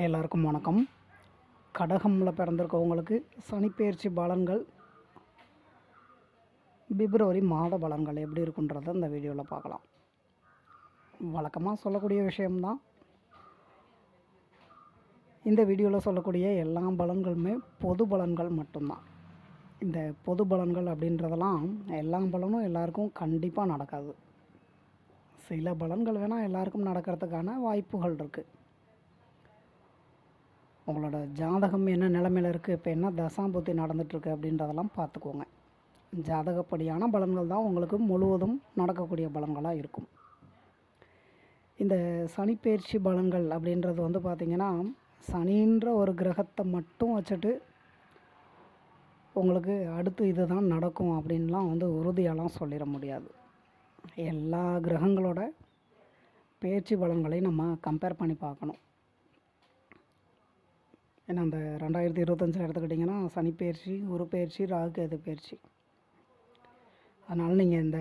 எல்லாருக்கும் வணக்கம். கடகமில் பிறந்திருக்கவங்களுக்கு சனிப்பெயர்ச்சி பலன்கள் பிப்ரவரி மாத பலன்கள் எப்படி இருக்குன்றத இந்த வீடியோவில் பார்க்கலாம். வழக்கமாக சொல்லக்கூடிய விஷயம்தான். இந்த வீடியோவில் சொல்லக்கூடிய எல்லா பலன்களுமே பொது பலன்கள் மட்டும்தான். இந்த பொது பலன்கள் அப்படின்றதெல்லாம் எல்லா பலனும் எல்லாருக்கும் கண்டிப்பாக நடக்காது. சில பலன்கள் வேணால் எல்லாருக்கும் நடக்கிறதுக்கான வாய்ப்புகள் இருக்குது உங்களோட ஜாதகம் என்ன நிலமையில் இருக்குது இப்போ என்ன தசாம்பூர்த்தி நடந்துகிட்ருக்கு அப்படின்றதெல்லாம் பார்த்துக்கோங்க. ஜாதகப்படியான பலன்கள் தான் உங்களுக்கு முழுவதும் நடக்கக்கூடிய பலன்களாக இருக்கும். இந்த சனிப்பெயர்ச்சி பலன்கள் அப்படின்றது வந்து பார்த்திங்கன்னா சனின்ற ஒரு கிரகத்தை மட்டும் வச்சுட்டு உங்களுக்கு அடுத்து இதுதான் நடக்கும் அப்படின்லாம் வந்து உறுதியெல்லாம் சொல்லிட முடியாது. எல்லா கிரகங்களோட பேச்சு பலன்களையும் நம்ம கம்பேர் பண்ணி பார்க்கணும். ஏன்னா அந்த ரெண்டாயிரத்தி இருபத்தஞ்சில் எடுத்துக்கிட்டிங்கன்னா சனி பயிற்சி குரு பயிற்சி ராகு கேது பயிற்சி. அதனால் நீங்கள் இந்த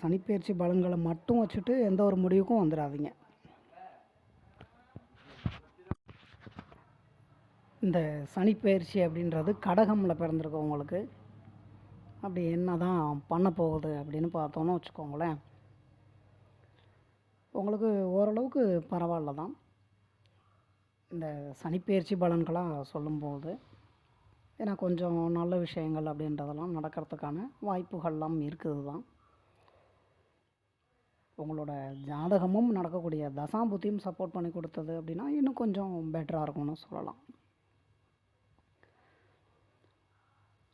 சனிப்பெயர்ச்சி பலன்களை மட்டும் வச்சுட்டு எந்த ஒரு முடிவுக்கும் வந்துடாதீங்க. இந்த சனிப்பெயர்ச்சி அப்படின்றது கடகமில் பிறந்திருக்கவங்களுக்கு அப்படி என்ன தான் பண்ண போகுது அப்படின்னு பார்த்தோன்னு வச்சுக்கோங்களேன். உங்களுக்கு ஓரளவுக்கு பரவாயில்ல தான் இந்த சனிப்பெயர்ச்சி பலன்களாக சொல்லும்போது ஏன்னா கொஞ்சம் நல்ல விஷயங்கள் அப்படின்றதெல்லாம் நடக்கிறதுக்கான வாய்ப்புகள்லாம் இருக்குது தான் உங்களோட ஜாதகமும் நடக்கக்கூடிய தசாபுத்தியும் சப்போர்ட் பண்ணி கொடுத்தது அப்படின்னா இன்னும் கொஞ்சம் பெட்டராக இருக்கும்னு சொல்லலாம்.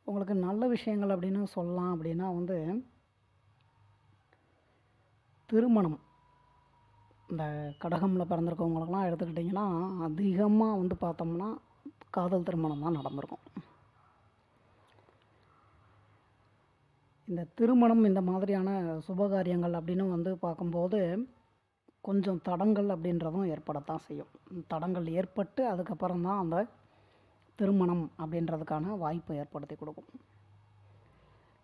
உங்களுக்கு நல்ல விஷயங்கள் அப்படின்னு சொல்லலாம் அப்படின்னா வந்து திருமணம். இந்த கடகமில் பிறந்திருக்கவங்களுக்கெல்லாம் எடுத்துக்கிட்டிங்கன்னா அதிகமாக வந்து பார்த்தோம்னா காதல் திருமணம் தான் நடந்திருக்கும். இந்த திருமணம் இந்த மாதிரியான சுபகாரியங்கள் அப்படின்னு வந்து பார்க்கும்போது கொஞ்சம் தடங்கள் அப்படின்றதும் ஏற்படத்தான் செய்யும். தடங்கள் ஏற்பட்டு அதுக்கப்புறம் தான் அந்த திருமணம் அப்படின்றதுக்கான வாய்ப்பு ஏற்படுத்தி கொடுக்கும்.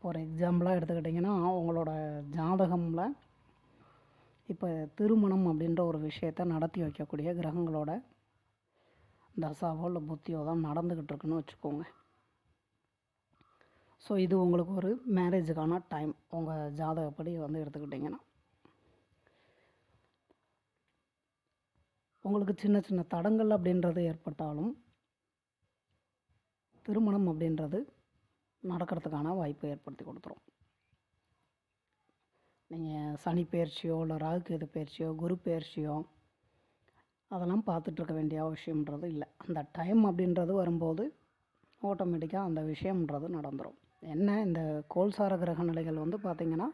ஒரு எக்ஸாம்பிளாக எடுத்துக்கிட்டிங்கன்னா உங்களோட ஜாதகமில் இப்போ திருமணம் அப்படின்ற ஒரு விஷயத்தை நடத்தி வைக்கக்கூடிய கிரகங்களோட தசாவோ இல்லை புத்தியோ தான் நடந்துக்கிட்டு இருக்குன்னு வச்சுக்கோங்க. ஸோ இது உங்களுக்கு ஒரு மேரேஜுக்கான டைம் உங்கள் ஜாதகப்படி வந்து எடுத்துக்கிட்டிங்கன்னா. உங்களுக்கு சின்ன சின்ன தடங்கள் அப்படின்றது ஏற்பட்டாலும் திருமணம் அப்படின்றது நடக்கிறதுக்கான வாய்ப்பை ஏற்படுத்தி கொடுத்துரும். நீங்கள் சனி பயிற்சியோ இல்லை ராகு கேது பயிற்சியோ குரு பயிற்சியோ அதெல்லாம் பார்த்துட்ருக்க வேண்டிய அவசியம்ன்றது இல்லை. அந்த டைம் அப்படின்றது வரும்போது ஆட்டோமேட்டிக்காக அந்த விஷயம்ன்றது நடந்துடும் என்ன? இந்த கோல்சார கிரக நிலைகள் வந்து பார்த்திங்கன்னா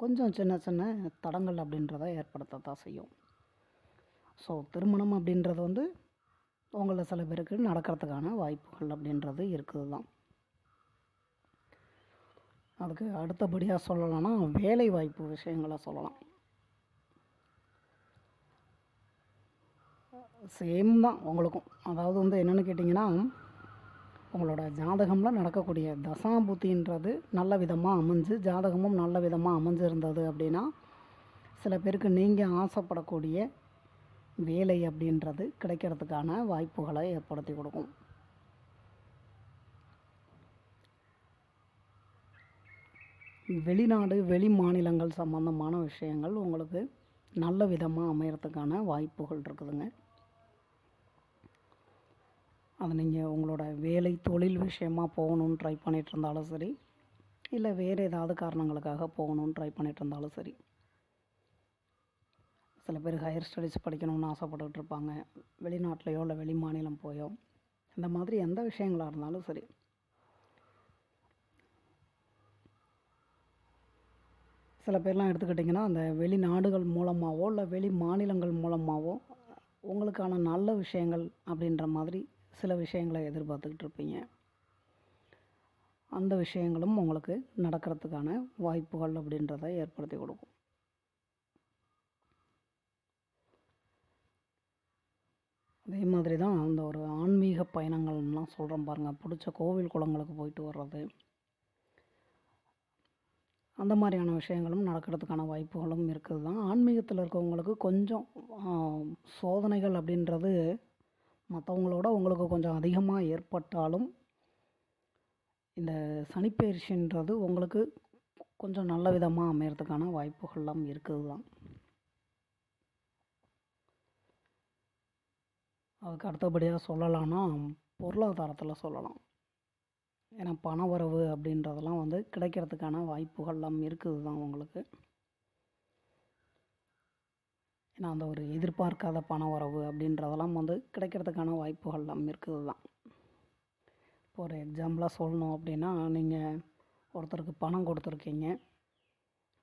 கொஞ்சம் சின்ன சின்ன தடங்கள் அப்படின்றத ஏற்படுத்தத்தான் செய்யும். ஸோ திருமணம் அப்படின்றது வந்து உங்களில் சில பேருக்கு நடக்கிறதுக்கான வாய்ப்புகள் அப்படின்றது இருக்குது தான் அதுக்கு அடுத்தபடியாக சொல்லலாம்னா வேலை வாய்ப்பு விஷயங்களை சொல்லலாம். சேம் தான் உங்களுக்கும். அதாவது வந்து என்னென்னு கேட்டிங்கன்னா உங்களோட ஜாதகமில் நடக்கக்கூடிய தசாபுத்தின்றது நல்ல விதமாக அமைஞ்சு ஜாதகமும் நல்ல விதமாக அமைஞ்சிருந்தது அப்படின்னா சில பேருக்கு நீங்கள் ஆசைப்படக்கூடிய வேலை அப்படின்றது கிடைக்கிறதுக்கான வாய்ப்புகளை ஏற்படுத்தி கொடுக்கும். வெளிநாடு வெளி மாநிலங்கள் சம்மந்தமான விஷயங்கள் உங்களுக்கு நல்ல விதமாக அமையறதுக்கான வாய்ப்புகள் இருக்குதுங்க. அது நீங்கள் உங்களோட வேலை தொழில் விஷயமாக போகணுன்னு ட்ரை பண்ணிகிட்டு இருந்தாலும் சரி இல்லை வேறு ஏதாவது காரணங்களுக்காக போகணுன்னு ட்ரை பண்ணிகிட்டு இருந்தாலும் சரி சில பேர் ஹையர் ஸ்டடீஸ் படிக்கணும்னு ஆசைப்பட்டுக்கிட்டு இருப்பாங்க. வெளிநாட்டிலையோ இல்லை வெளி மாநிலம் போயோ இந்த மாதிரி எந்த விஷயங்களாக இருந்தாலும் சரி சில பேர்லாம் எடுத்துக்கிட்டிங்கன்னா அந்த வெளிநாடுகள் மூலமாகவோ இல்லை வெளி மாநிலங்கள் மூலமாகவோ உங்களுக்கான நல்ல விஷயங்கள் அப்படின்ற மாதிரி சில விஷயங்களை எதிர்பார்த்துக்கிட்டு இருப்பீங்க. அந்த விஷயங்களும் உங்களுக்கு நடக்கிறதுக்கான வாய்ப்புகள் அப்படின்றத ஏற்படுத்தி கொடுக்கும். அதே மாதிரி தான் அந்த ஒரு ஆன்மீக பயணங்கள்லாம் சொல்கிறோம் பாருங்கள் பிடிச்ச கோவில் குளங்களுக்கு போயிட்டு வர்றது அந்த மாதிரியான விஷயங்களும் நடக்கிறதுக்கான வாய்ப்புகளும் இருக்குது தான் ஆன்மீகத்தில் இருக்கவங்களுக்கு கொஞ்சம் சோதனைகள் அப்படின்றது மற்றவங்களோட உங்களுக்கு கொஞ்சம் அதிகமாக ஏற்பட்டாலும் இந்த சனிப்பயிற்சின்றது உங்களுக்கு கொஞ்சம் நல்ல விதமாக அமையறதுக்கான வாய்ப்புகள்லாம் இருக்குது தான் அதுக்கு அடுத்தபடியாக சொல்லலாம்னா பொருளாதாரத்தில் சொல்லலாம். ஏன்னா பண வரவு அப்படின்றதெல்லாம் வந்து கிடைக்கிறதுக்கான வாய்ப்புகள்லாம் இருக்குது தான் உங்களுக்கு. ஏன்னா அந்த ஒரு எதிர்பார்க்காத பண வரவு அப்படின்றதெல்லாம் வந்து கிடைக்கிறதுக்கான வாய்ப்புகள்லாம் இருக்குது தான். இப்போ ஒரு எக்ஸாம்பிளாக சொல்லணும் அப்படின்னா நீங்கள் ஒருத்தருக்கு பணம் கொடுத்துருக்கீங்க.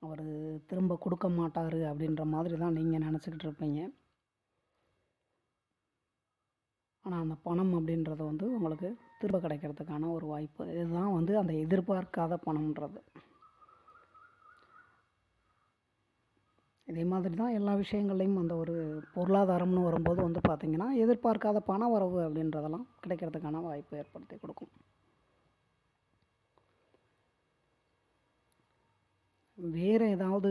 அவர் திரும்ப கொடுக்க மாட்டார் அப்படின்ற மாதிரி தான் நீங்கள் நினச்சிக்கிட்டு இருப்பீங்க. ஆனால் அந்த பணம் அப்படின்றது வந்து உங்களுக்கு திரும்ப கிடைக்கிறதுக்கான ஒரு வாய்ப்பு. இதுதான் வந்து அந்த எதிர்பார்க்காத பணம்ன்றது. இதே மாதிரி தான் எல்லா விஷயங்கள்லையும் அந்த ஒரு பொருளாதாரம்னு வரும்போது வந்து பார்த்திங்கன்னா எதிர்பார்க்காத பண வரவு அப்படின்றதெல்லாம் கிடைக்கிறதுக்கான வாய்ப்பு ஏற்படுத்தி கொடுக்கும். வேறு ஏதாவது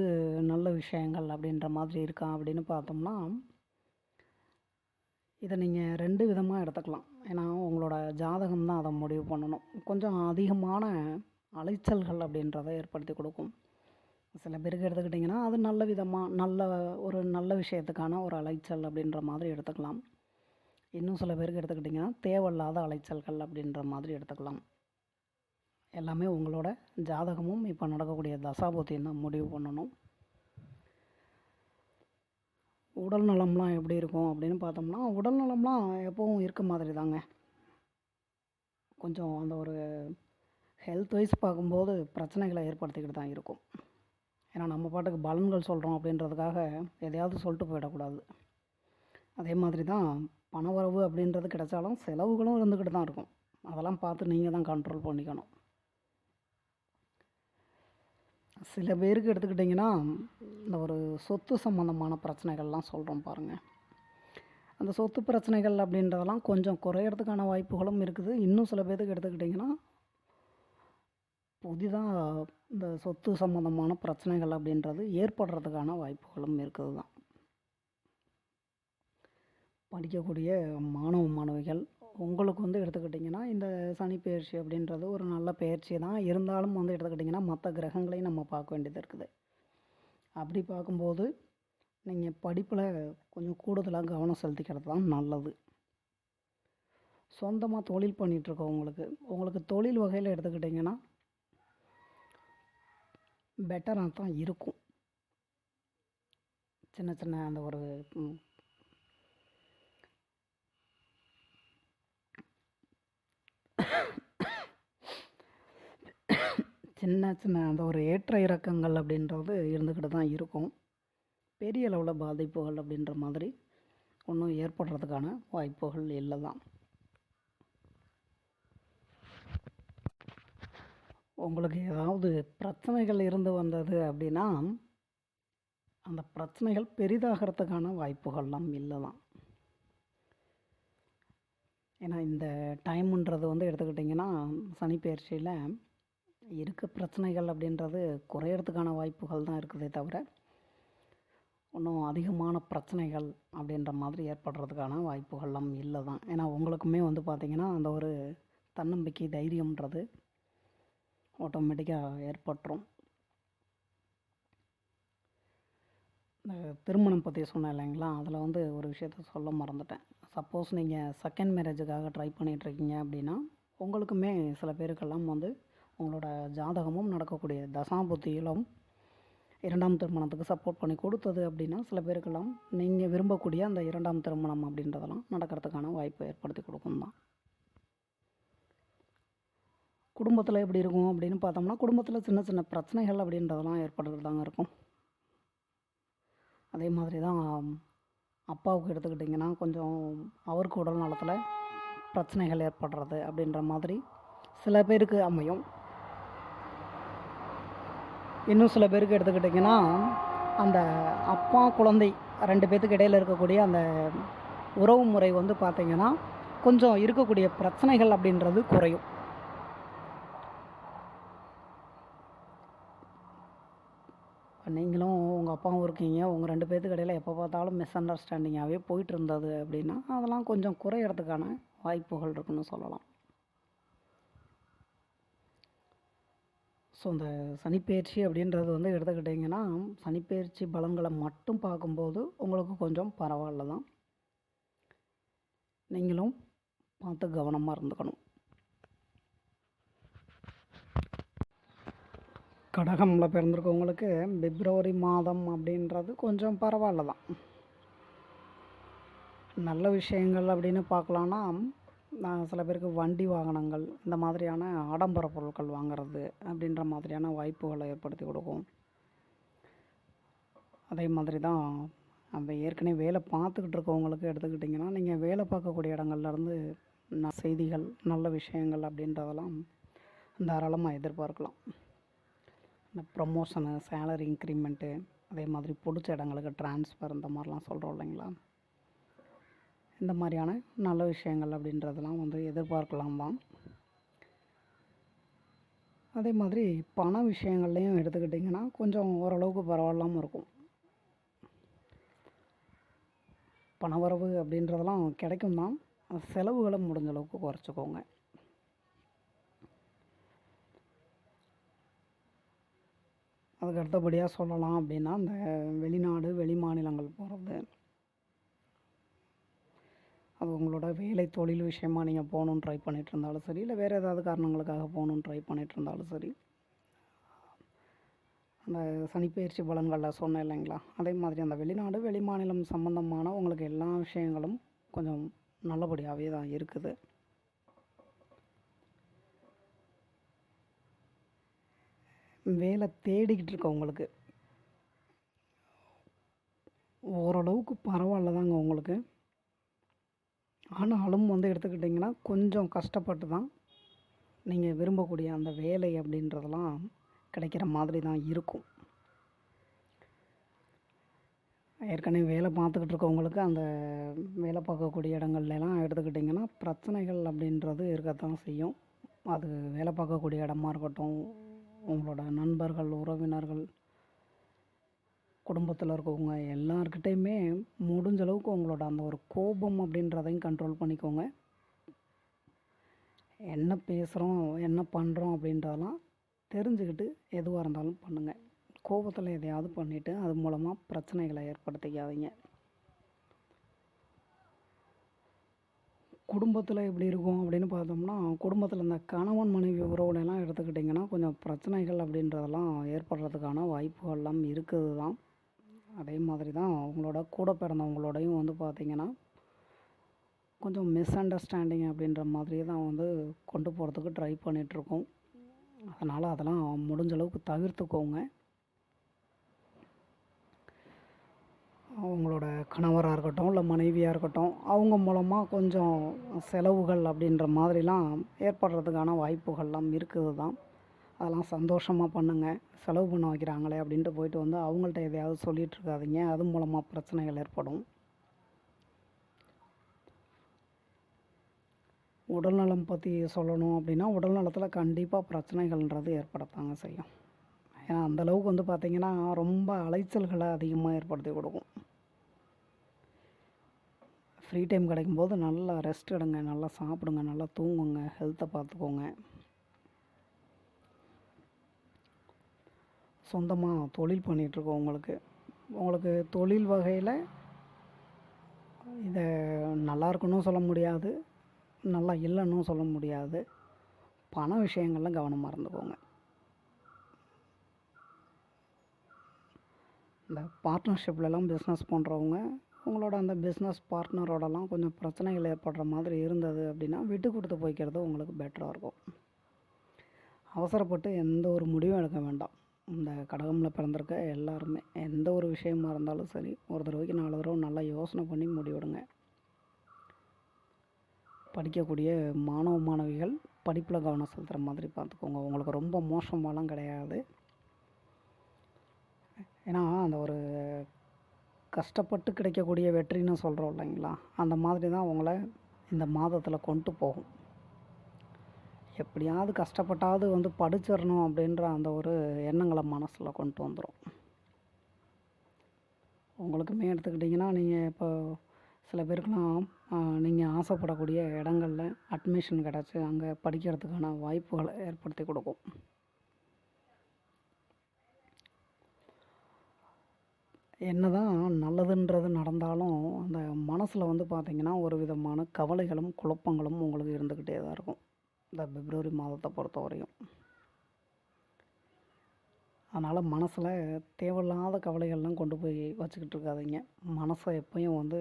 நல்ல விஷயங்கள் அப்படின்ற மாதிரி இருக்கா அப்படின்னு பார்த்தோம்னா இதை நீங்கள் ரெண்டு விதமாக எடுத்துக்கலாம். ஏன்னா உங்களோட ஜாதகம் தான் அதை முடிவு பண்ணணும். கொஞ்சம் அதிகமான அலைச்சல்கள் அப்படின்றத ஏற்படுத்தி கொடுக்கும். சில பேருக்கு எடுத்துக்கிட்டிங்கன்னா அது நல்ல விதமாக நல்ல ஒரு நல்ல விஷயத்துக்கான ஒரு அலைச்சல் அப்படின்ற மாதிரி எடுத்துக்கலாம். இன்னும் சில பேருக்கு எடுத்துக்கிட்டிங்கன்னா தேவையில்லாத அலைச்சல்கள் அப்படின்ற மாதிரி எடுத்துக்கலாம். எல்லாமே உங்களோட ஜாதகமும் இப்போ நடக்கக்கூடிய தசாபுத்தியும் தான் முடிவு பண்ணணும். உடல் நலம்லாம் எப்படி இருக்கும் அப்படின்னு பார்த்தோம்னா உடல் நலம்லாம் எப்போவும் இருக்க மாதிரி தாங்க. கொஞ்சம் அந்த ஒரு ஹெல்த் வைஸ் பார்க்கும்போது பிரச்சனைகளை ஏற்படுத்திக்கிட்டு தான் இருக்கும். ஏன்னா நம்ம பாட்டுக்கு பலன்கள் சொல்கிறோம் அப்படின்றதுக்காக எதையாவது சொல்லிட்டு போயிடக்கூடாது. அதே மாதிரி தான் பணவரவு அப்படின்றது கிடைச்சாலும் செலவுகளும் இருந்துக்கிட்டு தான் இருக்கும். அதெல்லாம் பார்த்து நீங்கள் தான் கண்ட்ரோல் பண்ணிக்கணும். சில பேருக்கு எடுத்துக்கிட்டிங்கன்னா இந்த ஒரு சொத்து சம்மந்தமான பிரச்சனைகள்லாம் சொல்கிறோம் பாருங்கள் அந்த சொத்து பிரச்சனைகள் அப்படின்றதெல்லாம் கொஞ்சம் குறையிறதுக்கான வாய்ப்புகளும் இருக்குது. இன்னும் சில பேருக்கு எடுத்துக்கிட்டிங்கன்னா புதிதாக இந்த சொத்து சம்மந்தமான பிரச்சனைகள் அப்படின்றது ஏற்படுறதுக்கான வாய்ப்புகளும் இருக்குது தான் படிக்கக்கூடிய மாணவ மாணவிகள் உங்களுக்கு வந்து எடுத்துக்கிட்டிங்கன்னா இந்த சனி பயிற்சி அப்படின்றது ஒரு நல்ல பயிற்சி தான். இருந்தாலும் வந்து எடுத்துக்கிட்டிங்கன்னா மற்ற கிரகங்களையும் நம்ம பார்க்க வேண்டியது இருக்குது. அப்படி பார்க்கும்போது நீங்கள் படிப்பில் கொஞ்சம் கூடுதலாக கவனம் செலுத்திக்கிறது தான் நல்லது. சொந்தமாக தொழில் பண்ணிகிட்ருக்கோம் உங்களுக்கு உங்களுக்கு தொழில் வகையில் எடுத்துக்கிட்டிங்கன்னா பெட்டராக தான் இருக்கும். சின்ன சின்ன அந்த ஒரு சின்ன சின்ன அந்த ஒரு ஏற்ற இறக்கங்கள் அப்படின்றது இருந்துக்கிட்டு தான் இருக்கும். பெரிய அளவில் பாதிப்புகள் அப்படின்ற மாதிரி ஒன்றும் ஏற்படுறதுக்கான வாய்ப்புகள் இல்லை தான் உங்களுக்கு ஏதாவது பிரச்சனைகள் இருந்து வந்தது அப்படின்னா அந்த பிரச்சனைகள் பெரிதாகிறதுக்கான வாய்ப்புகள்லாம் இல்லை தான் ஏன்னா இந்த டைமுன்றது வந்து எடுத்துக்கிட்டிங்கன்னா சனிப்பெயர்ச்சியில் இருக்க பிரச்சனைகள் அப்படின்றது குறையறதுக்கான வாய்ப்புகள் தான் இருக்குதே தவிர ஒன்றும் அதிகமான பிரச்சனைகள் அப்படின்ற மாதிரி ஏற்படுறதுக்கான வாய்ப்புகள்லாம் இல்லை தான். ஏன்னா உங்களுக்குமே வந்து பார்த்திங்கன்னா அந்த ஒரு தன்னம்பிக்கை தைரியம்ன்றது ஆட்டோமேட்டிக்காக ஏற்பட்டுரும். இந்த திருமணம் பற்றி சொன்னேன் இல்லைங்களா? அதில் வந்து ஒரு விஷயத்த சொல்ல மறந்துட்டேன். சப்போஸ் நீங்கள் செகண்ட் மேரேஜுக்காக ட்ரை பண்ணிகிட்ருக்கீங்க அப்படின்னா உங்களுக்குமே சில பேருக்கெல்லாம் வந்து உங்களோட ஜாதகமும் நடக்கக்கூடிய தசாபுத்தியிலும் இரண்டாம் திருமணத்துக்கு சப்போர்ட் பண்ணி கொடுத்தது அப்படின்னா சில பேருக்கெல்லாம் நீங்கள் விரும்பக்கூடிய அந்த இரண்டாம் திருமணம் அப்படின்றதெல்லாம் நடக்கிறதுக்கான வாய்ப்பை ஏற்படுத்தி கொடுக்கும் தான். குடும்பத்தில் எப்படி இருக்கும் அப்படின்னு பார்த்தோம்னா குடும்பத்தில் சின்ன சின்ன பிரச்சனைகள் அப்படின்றதெல்லாம் ஏற்படுறது தாங்க இருக்கும். அதே மாதிரி தான் அப்பாவுக்கு எடுத்துக்கிட்டிங்கன்னா கொஞ்சம் அவருக்கு உடல் நலத்தில் பிரச்சனைகள் ஏற்படுறது அப்படின்ற மாதிரி சில பேருக்கு அமையும். இன்னும் சில பேருக்கு எடுத்துக்கிட்டிங்கன்னா அந்த அப்பா குழந்தை ரெண்டு பேத்துக்கு இடையில் இருக்கக்கூடிய அந்த உறவு முறை வந்து பார்த்திங்கன்னா கொஞ்சம் இருக்கக்கூடிய பிரச்சனைகள் அப்படின்றது குறையும். நீங்களும் உங்கள் அப்பாவும் இருக்கீங்க. உங்கள் ரெண்டு பேர்த்துக்கு இடையில் எப்போ பார்த்தாலும் மிஸ் அண்டர்ஸ்டாண்டிங்காகவே போயிட்டு இருந்தது அப்படின்னா அதெல்லாம் கொஞ்சம் குறையறதுக்கான வாய்ப்புகள் இருக்குன்னு சொல்லலாம். ஸோ இந்த சனிப்பெயர்ச்சி அப்படின்றது வந்து எடுத்துக்கிட்டிங்கன்னா சனிப்பெயர்ச்சி பலன்களை மட்டும் பார்க்கும்போது உங்களுக்கு கொஞ்சம் பரவாயில்ல தான். நீங்களும் பார்த்து கவனமாக இருந்துக்கணும். கடகமில் பிறந்திருக்கவங்களுக்கு பிப்ரவரி மாதம் அப்படின்றது கொஞ்சம் பரவாயில்ல தான். நல்ல விஷயங்கள் அப்படின்னு பார்க்கலான்னா நான் சில பேருக்கு வண்டி வாகனங்கள் இந்த மாதிரியான ஆடம்பர பொருட்கள் வாங்குறது அப்படின்ற மாதிரியான வாய்ப்புகளை ஏற்படுத்தி கொடுக்கும். அதே மாதிரி தான் நம்ம ஏற்கனவே வேலை பார்த்துக்கிட்டு இருக்கவங்களுக்கு எடுத்துக்கிட்டிங்கன்னா நீங்கள் வேலை பார்க்கக்கூடிய இடங்கள்லேருந்து ந செய்திகள் நல்ல விஷயங்கள் அப்படின்றதெல்லாம் தாராளமாக எதிர்பார்க்கலாம். இந்த ப்ரமோஷனு சேலரி இன்க்ரிமெண்ட்டு அதே மாதிரி பிடிச்ச இடங்களுக்கு ட்ரான்ஸ்ஃபர் இந்த மாதிரிலாம் சொல்கிறோம் இல்லைங்களா? இந்த மாதிரியான நல்ல விஷயங்கள் அப்படின்றதெல்லாம் வந்து எதிர்பார்க்கலாம் தான். அதே மாதிரி பண விஷயங்கள்லையும் எடுத்துக்கிட்டிங்கன்னா கொஞ்சம் ஓரளவுக்கு பரவாயில்லாமல் இருக்கும். பணவரவு அப்படின்றதெல்லாம் கிடைக்கும் தான். செலவுகளை முடிஞ்ச அளவுக்கு குறைச்சிக்கோங்க. அதுக்கு அடுத்தபடியாக சொல்லலாம் அப்படின்னா இந்த வெளிநாடு வெளி மாநிலங்கள் போகிறது அது உங்களோட வேலை தொழில் விஷயமாக நீங்கள் போகணுன்னு ட்ரை பண்ணிட்டு இருந்தாலும் சரி இல்லை வேறு ஏதாவது காரணங்களுக்காக போகணுன்னு ட்ரை பண்ணிட்டு இருந்தாலும் சரி. அந்த சனிப்பயிற்சி பலன்களில் சொன்னேன் இல்லைங்களா? அதே மாதிரி அந்த வெளிநாடு வெளி மாநிலம் சம்மந்தமான உங்களுக்கு எல்லா விஷயங்களும் கொஞ்சம் நல்லபடியாகவே தான் இருக்குது. வேலை தேடிக்கிட்டு இருக்கவங்களுக்கு ஓரளவுக்கு பரவாயில்ல தாங்க உங்களுக்கு. ஆனாலும் வந்து எடுத்துக்கிட்டிங்கன்னா கொஞ்சம் கஷ்டப்பட்டு தான் நீங்கள் விரும்பக்கூடிய அந்த வேலை அப்படின்றதெல்லாம் கிடைக்கிற மாதிரி தான் இருக்கும். ஏற்கனவே வேலை பார்த்துக்கிட்டு இருக்கவங்களுக்கு அந்த வேலை பார்க்கக்கூடிய இடங்கள்லாம் எடுத்துக்கிட்டிங்கன்னா பிரச்சனைகள் அப்படின்றது இருக்கத்தான் செய்யும். அது வேலை பார்க்கக்கூடிய இடமா இருக்கட்டும் உங்களோட நண்பர்கள் உறவினர்கள் குடும்பத்தில் இருக்கவங்க எல்லார்கிட்டேயுமே முடிஞ்ச அளவுக்கு உங்களோட அந்த ஒரு கோபம் அப்படின்றதையும் கண்ட்ரோல் பண்ணிக்கோங்க. என்ன பேசுகிறோம் என்ன பண்ணுறோம் அப்படின்றதெல்லாம் தெரிஞ்சுக்கிட்டு எதுவாக இருந்தாலும் பண்ணுங்கள் கோபத்தில் எதையாவது பண்ணிவிட்டு அது மூலமாக பிரச்சனைகளை ஏற்படுத்திக்காதீங்க. குடும்பத்தில் எப்படி இருக்கும் அப்படின்னு பார்த்தோம்னா குடும்பத்தில் இந்த கணவன் மனைவி உறவுகளெல்லாம் எடுத்துக்கிட்டிங்கன்னா கொஞ்சம் பிரச்சனைகள் அப்படின்றதெல்லாம் ஏற்படுறதுக்கான வாய்ப்புகள்லாம் இருக்குது தான் அதே மாதிரி தான் அவங்களோட கூட பிறந்தவங்களோடையும் வந்து பார்த்திங்கன்னா கொஞ்சம் மிஸ் அண்டர்ஸ்டாண்டிங் அப்படின்ற மாதிரி தான் வந்து கொண்டு போகிறதுக்கு ட்ரை பண்ணிகிட்ருக்கோம் அதனால் அதெல்லாம் முடிஞ்ச அளவுக்கு தவிர்த்துக்கோங்க. அவங்களோட கணவராக இருக்கட்டும் இல்லை மனைவியாக இருக்கட்டும் அவங்க மூலமாக கொஞ்சம் செலவுகள் அப்படின்ற மாதிரிலாம் ஏற்படுறதுக்கான வாய்ப்புகள்லாம் இருக்குது தான் அதெல்லாம் சந்தோஷமாக பண்ணுங்கள் செலவு பண்ண வைக்கிறாங்களே அப்படின்ட்டு போயிட்டு வந்து அவங்கள்ட்ட எதையாவது சொல்லிகிட்டு இருக்காதீங்க அது மூலமாக பிரச்சனைகள் ஏற்படும். உடல்நலம் பற்றி சொல்லணும் அப்படின்னா உடல்நலத்தில் கண்டிப்பாக பிரச்சனைகள்ன்றது ஏற்படத்தாங்க செய்யும். ஏன்னா அந்தளவுக்கு வந்து பார்த்திங்கன்னா ரொம்ப அலைச்சல்களை அதிகமாக ஏற்படுத்தி கொடுக்கும். ஃப்ரீ டைம் கிடைக்கும்போது நல்லா ரெஸ்ட் எடுங்க நல்லா சாப்பிடுங்க நல்லா தூங்குங்க ஹெல்த்தை பார்த்துக்கோங்க சொந்தமாக தொழில் பண்ணிகிட்ருக்கோம் உங்களுக்கு. உங்களுக்கு தொழில் வகையில் இதை நல்லா இருக்குன்னு சொல்ல முடியாது நல்லா இல்லைன்னும் சொல்ல முடியாது. பண விஷயங்களில் கவனமாக இருந்துக்கோங்க. இந்த பார்ட்னர்ஷிப்லலாம் பிஸ்னஸ் பண்ணுறவங்க உங்களோட அந்த பிஸ்னஸ் பார்ட்னரோடலாம் கொஞ்சம் பிரச்சனைகள் ஏற்படுற மாதிரி இருந்தது அப்படின்னா விட்டு கொடுத்து போய்க்கிறது உங்களுக்கு பெட்டராக இருக்கும். அவசரப்பட்டு எந்த ஒரு முடிவும் எடுக்க வேண்டாம். இந்த கடகமில் பிறந்திருக்க எல்லாருமே எந்த ஒரு விஷயமா இருந்தாலும் சரி ஒரு தடவைக்கு நாலு தடவை நல்லா யோசனை பண்ணி முடிவெடுங்க. படிக்கக்கூடிய மாணவ மாணவிகள் படிப்பில் கவனம் செலுத்துகிற மாதிரி பார்த்துக்கோங்க. உங்களுக்கு ரொம்ப மோசமாலாம் கிடையாது. ஏன்னா அந்த ஒரு கஷ்டப்பட்டு கிடைக்கக்கூடிய வெற்றின்னு சொல்கிறோம் இல்லைங்களா? அந்த மாதிரி தான் உங்களை இந்த மாதத்தில் கொண்டு போகும். எப்படியாவது கஷ்டப்பட்டாவது வந்து படிச்சிடணும் அப்படின்ற அந்த ஒரு எண்ணங்களை மனசில் கொண்டு வந்துடும் உங்களுக்குமே எடுத்துக்கிட்டிங்கன்னா நீங்கள் இப்போ சில பேருக்குலாம் நீங்கள் ஆசைப்படக்கூடிய இடங்களில் அட்மிஷன் கிடச்சி அங்கே படிக்கிறதுக்கான வாய்ப்புகளை ஏற்படுத்தி கொடுக்கும். என்ன தான் நல்லதுன்றது நடந்தாலும் அந்த மனசில் வந்து பார்த்திங்கன்னா ஒரு விதமான கவலைகளும் குழப்பங்களும் உங்களுக்கு இருந்துக்கிட்டே தான் இருக்கும். இந்த பிப்ரவரி மாதத்தை பொறுத்த வரையும். அதனால் மனசில் தேவையில்லாத கவலைகள்லாம் கொண்டு போய் வச்சுக்கிட்டு இருக்காதீங்க. மனசை எப்பயும் வந்து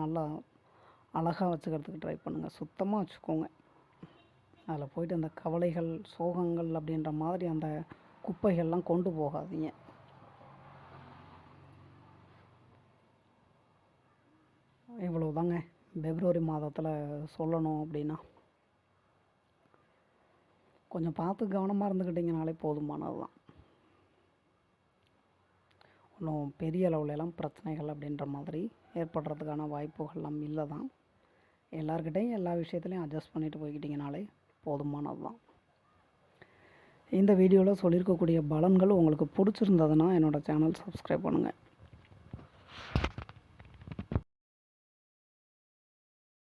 நல்லா அழகாக வச்சுக்கிறதுக்கு ட்ரை பண்ணுங்கள் சுத்தமாக வச்சுக்கோங்க. அதில் போயிட்டு அந்த கவலைகள் சோகங்கள் அப்படின்ற மாதிரி அந்த குப்பைகள்லாம் கொண்டு போகாதீங்க. இவ்வளோ தாங்க பிப்ரவரி மாதத்தில் சொல்லணும் அப்படின்னா. கொஞ்சம் பார்த்து கவனமாக இருந்துக்கிட்டிங்கனாலே போதுமானது தான் ஒன்றும் பெரிய அளவுலலாம் பிரச்சனைகள் அப்படின்ற மாதிரி ஏற்படுறதுக்கான வாய்ப்புகள்லாம் இல்லை தான் எல்லாருக்கிட்டையும் எல்லா விஷயத்துலையும் அட்ஜஸ்ட் பண்ணிட்டு போய்க்கிட்டிங்கனாலே போதுமானது தான் இந்த வீடியோவில் சொல்லியிருக்கக்கூடிய பலன்கள் உங்களுக்கு பிடிச்சிருந்ததுன்னா என்னோடய சேனல் சப்ஸ்கிரைப் பண்ணுங்கள்